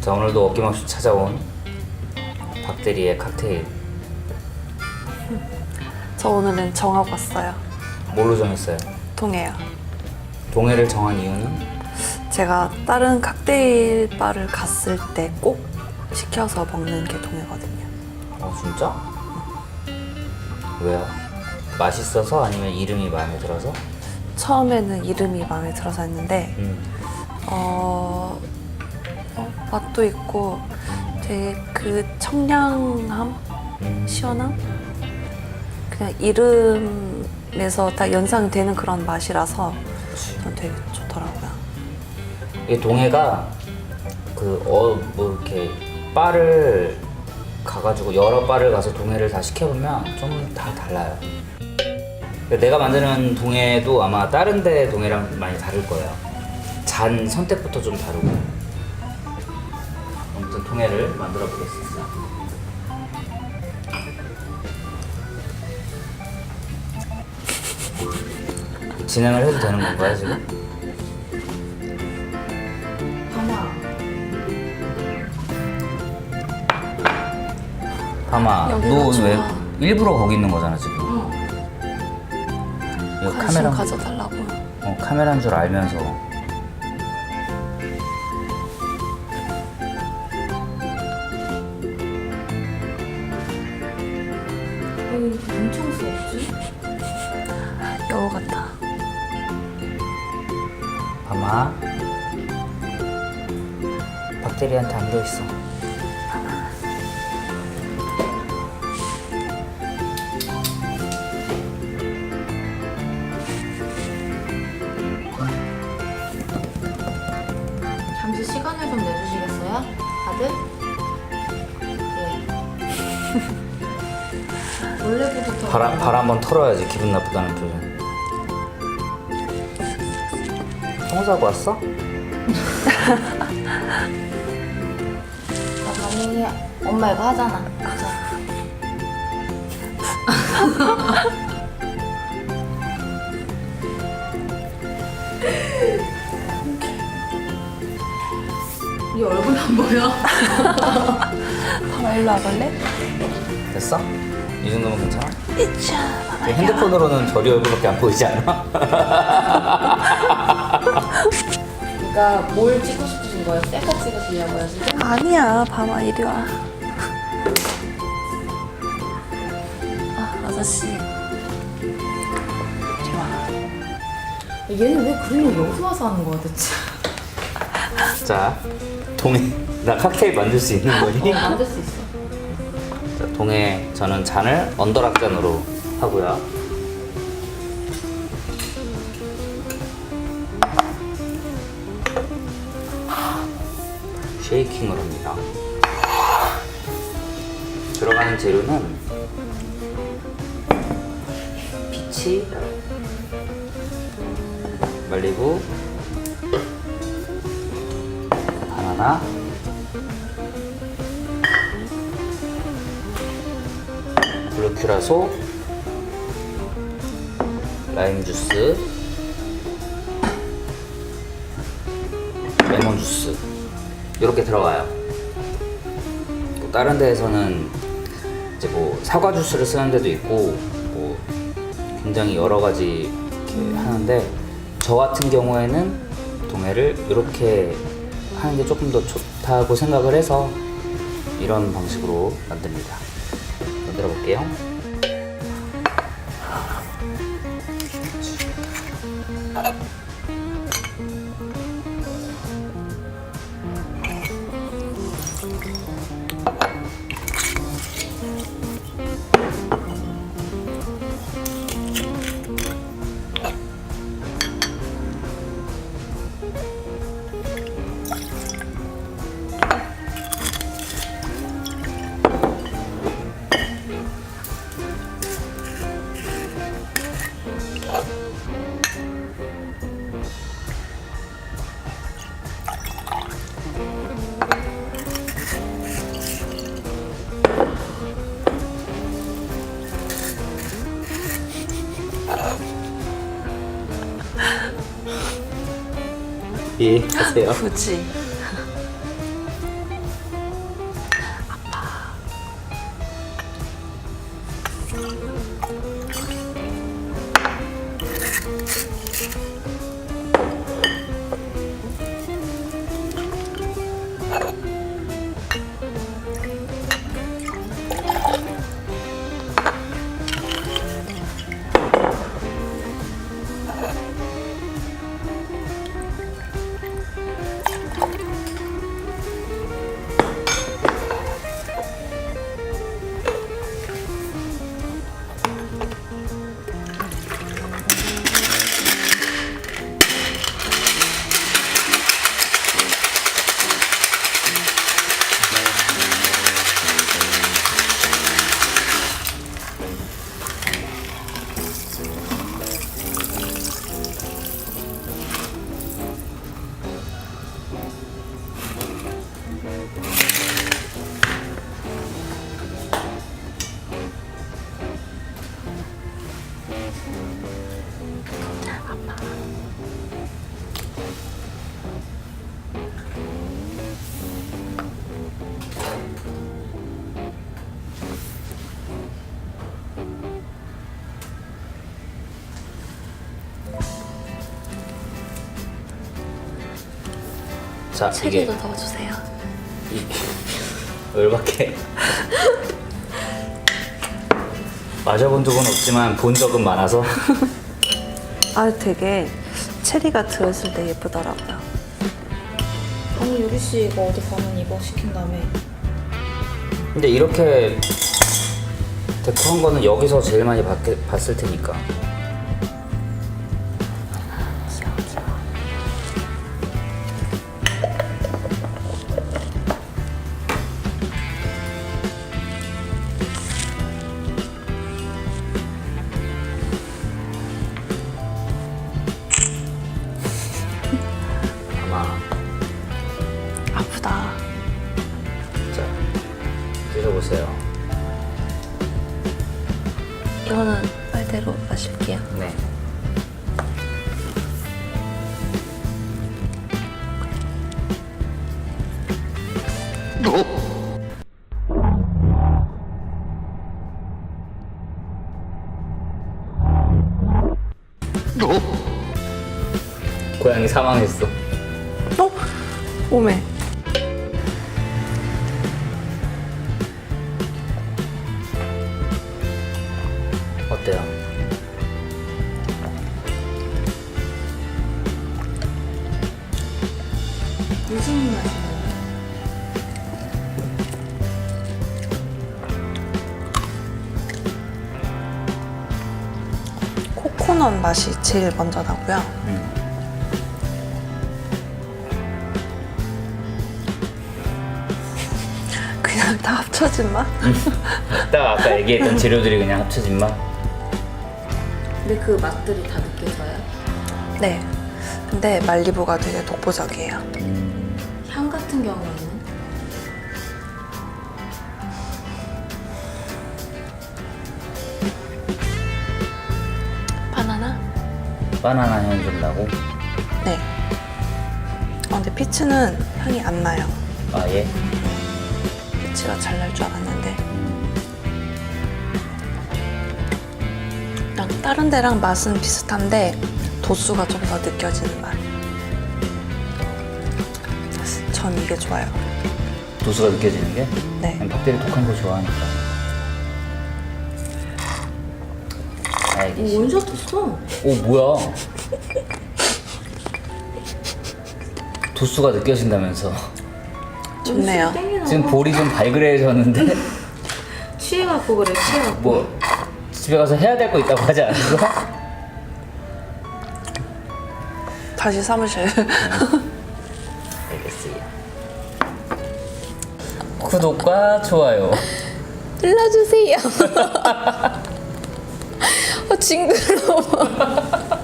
자 오늘도 어김없이 찾아온 박대리의 칵테일 저 오늘은 정하고 왔어요. 뭘로 정했어요? 동해요. 동해를 정한 이유는 제가 다른 칵테일 바를 갔을 때 꼭 시켜서 먹는 게 동해거든요. 어 진짜? 왜요? 맛있어서 아니면 이름이 마음에 들어서? 처음에는 이름이 마음에 들어서 했는데 음. 어, 어, 맛도 있고 되게 그 청량함, 음. 시원함, 그냥 이름에서 다 연상되는 그런 맛이라서 전 되게 좋더라고요. 이 동해가 그 어 뭐 이렇게 바를 가가지고 여러 바를 가서 동해를 다 시켜보면 좀 다 달라요. 내가 만드는 동해도 아마 다른 데 동해랑 많이 다를 거예요. 잔 선택부터 좀 다르고. 아무튼 동해를 만들어 보겠습니다. 진행을 해도 되는 건가요 지금? 파마, 여기가 너왜 좋아. 일부러 거기 있는 거잖아 지금. 이거 관심 카메라, 가져달라고. 어, 카메라인 줄 알면서. 엄청 수없지? 여우 같아. 파마. 박대리한테 안 들어있어. 원래부터 발, 발 한번 털어야지 기분 나쁘다는 표정. 청소하고 왔어? 나 반응이 엄마 이거 하잖아. 자. 이 얼굴 안 보여? 파마 일로 와볼래? 됐어? 이 정도면 괜찮아? 이차. 지금 핸드폰으로는 저리 얼굴밖에 안 보이지 않아? 그러니까 뭘 찍고 싶으신 거예요? 셀카 찍으시려고요 지금? 아니야, 파마 이리 와. 아, 아저씨. 이리 와. 얘는 왜 그런 일 여기서 와서 하는 거야 대체? 자, 동해. 나 칵테일 만들 수 있는 거니? 어, 만들 수 동해 저는 잔을 언더락잔으로 하고요. 쉐이킹을 합니다. 들어가는 재료는 피치, 말리고, 바나나, 블루큐라소, 라임 주스, 레몬 주스 이렇게 들어가요. 또 다른 데에서는 이제 뭐 사과 주스를 쓰는 데도 있고 뭐 굉장히 여러 가지 이렇게 하는데 저 같은 경우에는 동해를 이렇게 하는 게 조금 더 좋다고 생각을 해서 이런 방식으로 만듭니다. 만들어 볼게요. 이해하세요? 굳이. 자 이게 체리도 넣어주세요. 이 열받게 맞아본 적은 없지만 본 적은 많아서 아 되게 체리가 들어있을 때 예쁘더라고요. 아니 유리 씨 이거 어디 가면 이거 시킨 다음에 근데 이렇게 데코한 거는 여기서 제일 많이 봤, 봤을 테니까 마실게요. 네 고양이 사망했어. 어? 오메. 코코넛 맛이 제일 먼저 나고요. 음. 그냥 다 합쳐진 맛? 딱 아까 얘기했던 재료들이 그냥 합쳐진 맛. 근데 그 맛들이 다 느껴져요? 네. 근데 말리부가 되게 독보적이에요. 음, 향 같은 경우에는 바나나 향이 좀 나고. 네. 어, 근데 피츠는 향이 안 나요. 아 예. 피치가 잘 날 줄 알았는데. 그냥 다른 데랑 맛은 비슷한데 도수가 좀 더 느껴지는 맛. 전 이게 좋아요. 도수가 느껴지는 게? 네. 난 박대리 독한 거 좋아하니까. 알겠어. 오, 원샷 했어 오 뭐야? 도수가 느껴진다면서. 좋네요. 지금 봐. 볼이 좀 발그레해졌는데 취해갖고 그래 취해갖고 뭐 집에 가서 해야 될 거 있다고 하지 않았어? 다시 사무실. 알겠어요. 구독과 좋아요. 눌러주세요. 어, 징그러워.